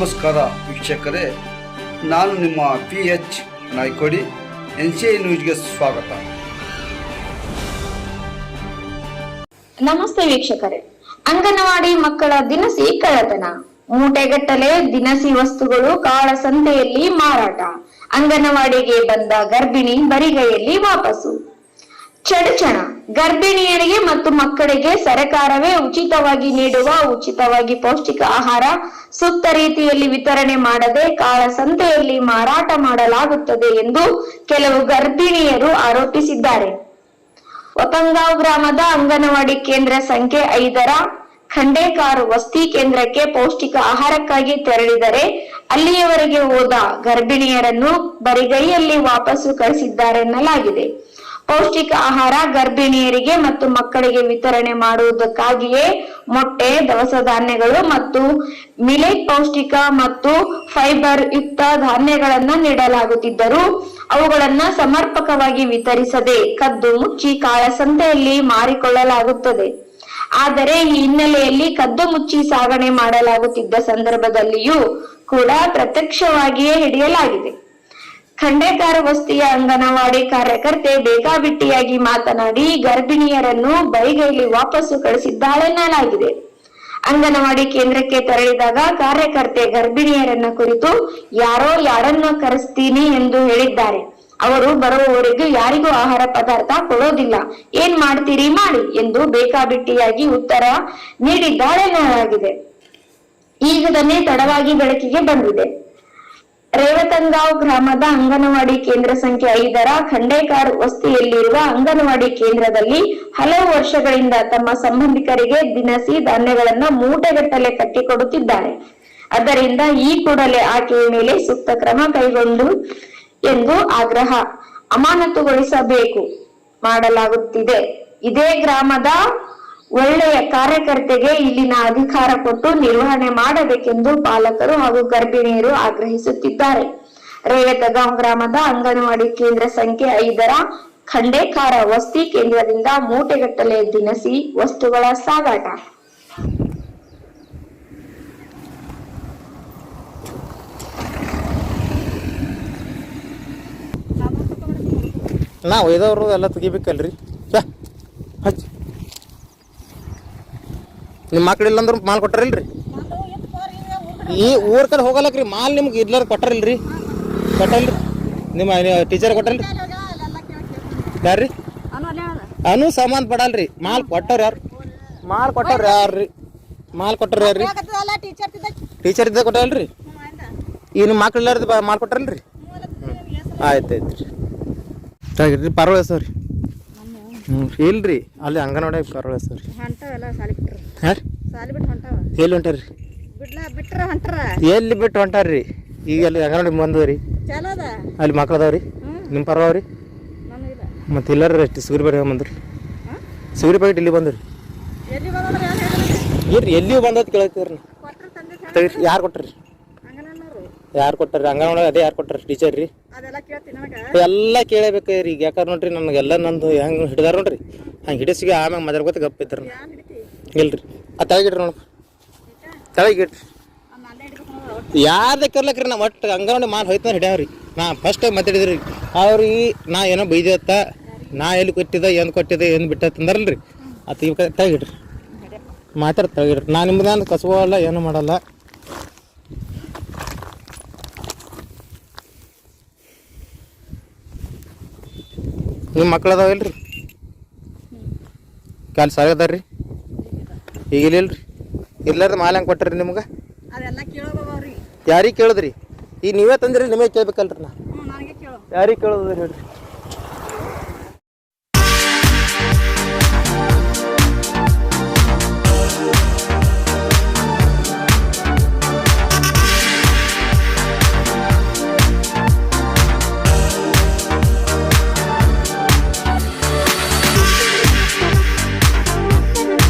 ನಮಸ್ಕಾರ ವೀಕ್ಷಕರೇ, ನಾನು ನಿಮ್ಮ P H Naikodi, N C I ನ್ಯೂಸ್ಗೆ ಸ್ವಾಗತ. ನಮಸ್ತೆ ವೀಕ್ಷಕರೇ, ಅಂಗನವಾಡಿ ಮಕ್ಕಳ ದಿನಸಿ ಕಳ್ಳತನ. ಮೂಟೆಗಟ್ಟಲೆ ದಿನಸಿ ವಸ್ತುಗಳು ಕಾಳ ಸಂತೆಯಲ್ಲಿ ಮಾರಾಟ. ಅಂಗನವಾಡಿಗೆ ಬಂದ ಗರ್ಭಿಣಿ ಬರಿಗೈಯಲ್ಲಿ ವಾಪಸ್ಸು ಚಡಚಣ ಗರ್ಭಿಣಿಯರಿಗೆ ಮತ್ತು ಮಕ್ಕಳಿಗೆ ಸರಕಾರವೇ ಉಚಿತವಾಗಿ ನೀಡುವ, ಉಚಿತವಾಗಿ ಪೌಷ್ಟಿಕ ಆಹಾರ ಸೂಕ್ತ ರೀತಿಯಲ್ಲಿ ವಿತರಣೆ ಮಾಡದೆ ಕಾಳಸಂತೆಯಲ್ಲಿ ಮಾರಾಟ ಮಾಡಲಾಗುತ್ತದೆ ಎಂದು ಕೆಲವು ಗರ್ಭಿಣಿಯರು ಆರೋಪಿಸಿದ್ದಾರೆ. ಒತಂಗಾವ್ ಗ್ರಾಮದ ಅಂಗನವಾಡಿ ಕೇಂದ್ರ ಸಂಖ್ಯೆ ಐದರ ಖಂಡೇಕಾರು ವಸ್ತಿ ಕೇಂದ್ರಕ್ಕೆ ಪೌಷ್ಟಿಕ ಆಹಾರಕ್ಕಾಗಿ ತೆರಳಿದರೆ ಅಲ್ಲಿಯವರೆಗೆ ಹೋದ ಗರ್ಭಿಣಿಯರನ್ನು ಬರಿಗೈಯಲ್ಲಿ ವಾಪಸ್ಸು ಕಳಿಸಿದ್ದಾರೆನ್ನಲಾಗಿದೆ. ಪೌಷ್ಟಿಕ ಆಹಾರ ಗರ್ಭಿಣಿಯರಿಗೆ ಮತ್ತು ಮಕ್ಕಳಿಗೆ ವಿತರಣೆ ಮಾಡುವುದಕ್ಕಾಗಿಯೇ ಮೊಟ್ಟೆ, ದವಸ ಧಾನ್ಯಗಳು ಮತ್ತು ಮಿಲೆಟ್ ಪೌಷ್ಟಿಕ ಮತ್ತು ಫೈಬರ್ ಯುಕ್ತ ಧಾನ್ಯಗಳನ್ನ ನೀಡಲಾಗುತ್ತಿದ್ದರೂ ಅವುಗಳನ್ನ ಸಮರ್ಪಕವಾಗಿ ವಿತರಿಸದೆ ಕದ್ದು ಮುಚ್ಚಿ ಕಾಳಸಂತೆಯಲ್ಲಿ ಮಾರಿಕೊಳ್ಳಲಾಗುತ್ತದೆ. ಆದರೆ ಈ ಹಿನ್ನೆಲೆಯಲ್ಲಿ ಕದ್ದು ಮುಚ್ಚಿ ಸಾಗಣೆ ಮಾಡಲಾಗುತ್ತಿದ್ದ ಸಂದರ್ಭದಲ್ಲಿಯೂ ಕೂಡ ಪ್ರತ್ಯಕ್ಷವಾಗಿಯೇ ಹಿಡಿಯಲಾಗಿದೆ. ಖಂಡೇಕಾರ ವಸ್ತಿಯ ಅಂಗನವಾಡಿ ಕಾರ್ಯಕರ್ತೆ ಬೇಕಾಬಿಟ್ಟಿಯಾಗಿ ಮಾತನಾಡಿ ಗರ್ಭಿಣಿಯರನ್ನು ಬೈಗೈಲಿ ವಾಪಸ್ಸು ಕಳಿಸಿದ್ದಾಳೆನ್ನಲಾಗಿದೆ ಅಂಗನವಾಡಿ ಕೇಂದ್ರಕ್ಕೆ ತೆರಳಿದಾಗ ಕಾರ್ಯಕರ್ತೆ ಗರ್ಭಿಣಿಯರನ್ನ ಕುರಿತು ಯಾರೋ ಯಾರನ್ನ ಕರೆಸ್ತೀನಿ ಎಂದು ಹೇಳಿದ್ದಾರೆ. ಅವರು ಬರುವವರೆಗೂ ಯಾರಿಗೂ ಆಹಾರ ಪದಾರ್ಥ ಕೊಡೋದಿಲ್ಲ. ಏನ್ ಮಾಡ್ತೀರಿ ಮಾಡಿ ಎಂದು ಬೇಕಾಬಿಟ್ಟಿಯಾಗಿ ಉತ್ತರ ನೀಡಿದ್ದಾಳೆನ್ನಲಾಗಿದೆ ಈಗದನ್ನೇ ತಡವಾಗಿ ಬೆಳಕಿಗೆ ಬಂದಿದೆ. ರೇವತಂಗಾವ್ ಗ್ರಾಮದ ಅಂಗನವಾಡಿ ಕೇಂದ್ರ ಸಂಖ್ಯೆ ಐದರ ಖಂಡೇಕಾರ್ ವಸ್ತಿಯಲ್ಲಿರುವ ಅಂಗನವಾಡಿ ಕೇಂದ್ರದಲ್ಲಿ ಹಲವು ವರ್ಷಗಳಿಂದ ತಮ್ಮ ಸಂಬಂಧಿಕರಿಗೆ ದಿನಸಿ ಧಾನ್ಯಗಳನ್ನ ಮೂಟೆಗಟ್ಟಲೆ ಕಟ್ಟಿಕೊಡುತ್ತಿದ್ದಾರೆ. ಅದರಿಂದ ಈ ಕೂಡಲೇ ಆಕೆಯ ಮೇಲೆ ಸೂಕ್ತ ಕ್ರಮ ಕೈಗೊಂಡು ಎಂದು ಆಗ್ರಹ ಅಮಾನತುಗೊಳಿಸಬೇಕು ಮಾಡಲಾಗುತ್ತಿದೆ. ಇದೇ ಗ್ರಾಮದ ಒಳ್ಳೆಯ ಕಾರ್ಯಕರ್ತೆಗೆ ಇಲ್ಲಿನ ಅಧಿಕಾರ ಕೊಟ್ಟು ನಿರ್ವಹಣೆ ಮಾಡಬೇಕೆಂದು ಪಾಲಕರು ಹಾಗೂ ಗರ್ಭಿಣಿಯರು ಆಗ್ರಹಿಸುತ್ತಿದ್ದಾರೆ. ರೇವತಗಾಂವ್ ಗ್ರಾಮದ ಅಂಗನವಾಡಿ ಕೇಂದ್ರ ಸಂಖ್ಯೆ ಐದರ ಖಂಡೇಕಾರ ವಸ್ತಿ ಕೇಂದ್ರದಿಂದ ಮೂಟೆಗಟ್ಟಲೆ ದಿನಸಿ ವಸ್ತುಗಳ ಸಾಗಾಟ. ನಾವು ಇದವರು ಎಲ್ಲ ತೆಗಿಬೇಕಲ್ರಿ? ಹಚ್ಚಿ. ನಿಮ್ಮ ಮಕ್ಳಿಲ್ಲ ಅಂದ್ರೆ ಮಾಲ್ ಕೊಟ್ಟಾರಿಲ್ರಿ? ಈ ಊರ್ ಕಡೆ ಹೋಗಲ್ಲಕ್ರಿ ಮಾಲ್ ನಿಮ್ಗೆ ಇರ್ಲಾರ ಕೊಟ್ಟಾರಿಲ್ರಿ. ಕೊಟ್ಟಲ್ರಿ ನಿಮ್ಮ ಟೀಚರ್ ಕೊಟ್ಟಲ್ರಿ ಯಾರ್ರಿ? ಅನು ಸಾಮಾನ್ ಪಡಲ್ರಿ. ಮಾಲ್ ಕೊಟ್ಟವ್ರ ಯಾರು? ಮಾಲ್ ಕೊಟ್ಟವ್ರ ಯಾರ್ರಿ? ಮಾಲ್ ಕೊಟ್ಟವ್ರ ಯಾರ್ರಿ? ಟೀಚರ್ ಇದ್ದ ಕೊಟ್ಟಲ್ರಿ ಈ ನಿಮ್ಮ ಮಕ್ಳು ಇಲ್ಲಾರ್ದು ಮಾಲ್ ಕೊಟ್ಟಾರಲ್ರಿ? ಆಯ್ತು ಆಯ್ತು. ರೀ ರೀ ಪರವಾಳ ಹೆಸರು ರೀ ಹ್ಞೂ ಇಲ್ರಿ ಅಲ್ಲಿ ಅಂಗನವಾಡಿ ಕರೋಳ ಸರ್. ಹೊಂಟವೆಲ್ಲ ಸಾಲಿ ಬಿಟ್ರು. ಹಾಂ? ಸಾಲಿ ಬಿಟ್ಟು ಹೊಂಟವ? ಎಲ್ಲಿ ಹೊಂಟಾರ್ರಿ ಬಿಡ್ಲ ಬಿಟ್ರ ಹೊಂಟ್ರ? ಎಲ್ಲಿ ಬಿಟ್ಟು ಹೊಂಟಾರ್ರಿ? ಈಗ ಅಲ್ಲಿ ಅಂಗನವಾಡಿ ಬಂದವ ರೀ ಚಲೋ ಅದ. ಅಲ್ಲಿ ಮಕ್ಳು ಅದಾವ ರೀ ನಿಮ್ಮ ಪರವ ರೀ ಮತ್ತು ಇಲ್ಲಾರ ಅಷ್ಟು ಬೇಡ ಬಂದ್ರಿ? ಸಿಗರಿ ಪ್ಯಾಕೆಟ್ ಇಲ್ಲಿ ಬಂದ್ರಿ? ಇಲ್ರಿ ಎಲ್ಲಿಯೂ ಬಂದತ್ ಕೇಳತ್ತೀವ್ರಿ ಯಾರು ಕೊಟ್ರಿ? ಯಾರು ಕೊಟ್ಟಾರ ಅಂಗನವಾಡಿ ಅದೇ ಯಾರು ಕೊಟ್ಟಾರ ಟೀಚರ್ ರೀ. ಎಲ್ಲ ಕೇಳಬೇಕು ರೀ. ಈಗ ಯಾಕಾರ ನೋಡ್ರಿ ನನಗೆಲ್ಲ ನಂದು ಹೆಂಗೆ ಹಿಡಿದಾರ ನೋಡ್ರಿ. ಹಂಗೆ ಹಿಡಿಸಿಗೆ ಆಮ್ಯಾಗ ಗೊತ್ತ ಗಪ್ಪ ಇದ್ರ ಇಲ್ರಿ. ಆ ತೆಳಗಿಡ್ರಿ ನೋಡ ತೆಳಗಿಡ್ರಿ. ಯಾರ್ದ ಕರ್ಲಕ್ರಿ ನಾ ಒಟ್ಟು ಅಂಗನವಾಡಿ ಮಾಲ್ ಹೋಯ್ತಾನೆ ಹಿಡ್ಯಾವ್ರಿ. ನಾ ಫಸ್ಟ್ ಟೈಮ್ ಮಾತಾಡಿದ್ರಿ. ಅವ್ರಿಗೆ ನಾ ಏನೋ ಬೈದತ್ತ ನಾ ಎಲ್ಲಿ ಕೊಟ್ಟಿದ್ದ ಏನು ಕೊಟ್ಟಿದ್ದೆ ಏನು ಬಿಟ್ಟತ್ತಂದ್ರಲ್ರಿ ಅತ್ತ ಇವ್ ತೆಗಿಡ್ರಿ ಮಾತಾಡ ತೆಗಿಡ್ರಿ ನಾ ನಿಮ್ದು ಕಸಬೋ ಅಲ್ಲ ಏನು ಮಾಡಲ್ಲ. ನಿಮ್ಮ ಮಕ್ಳು ಅದಾವ ಇಲ್ರಿ? ಕಾಲು ಸಾರಿ ಅದಾರ ರೀ ಈಗ ಇಲ್ಲಿಲ್ರಿ ಇರ್ಲಾರ್ದ ಮಾಲ್ ಹೆಂಗೆ ಕೊಟ್ರಿ ನಿಮ್ಗೆ? ಯಾರಿಗೆ ಕೇಳಿದ್ರಿ? ಈಗ ನೀವೇ ತಂದ್ರಿ ನಿಮಗೆ ಕೇಳ್ಬೇಕಲ್ರಿ ನಾ. ಯಾರಿಗೆ ಕೇಳೋದ್ರಿ ಹೇಳ್ರಿ?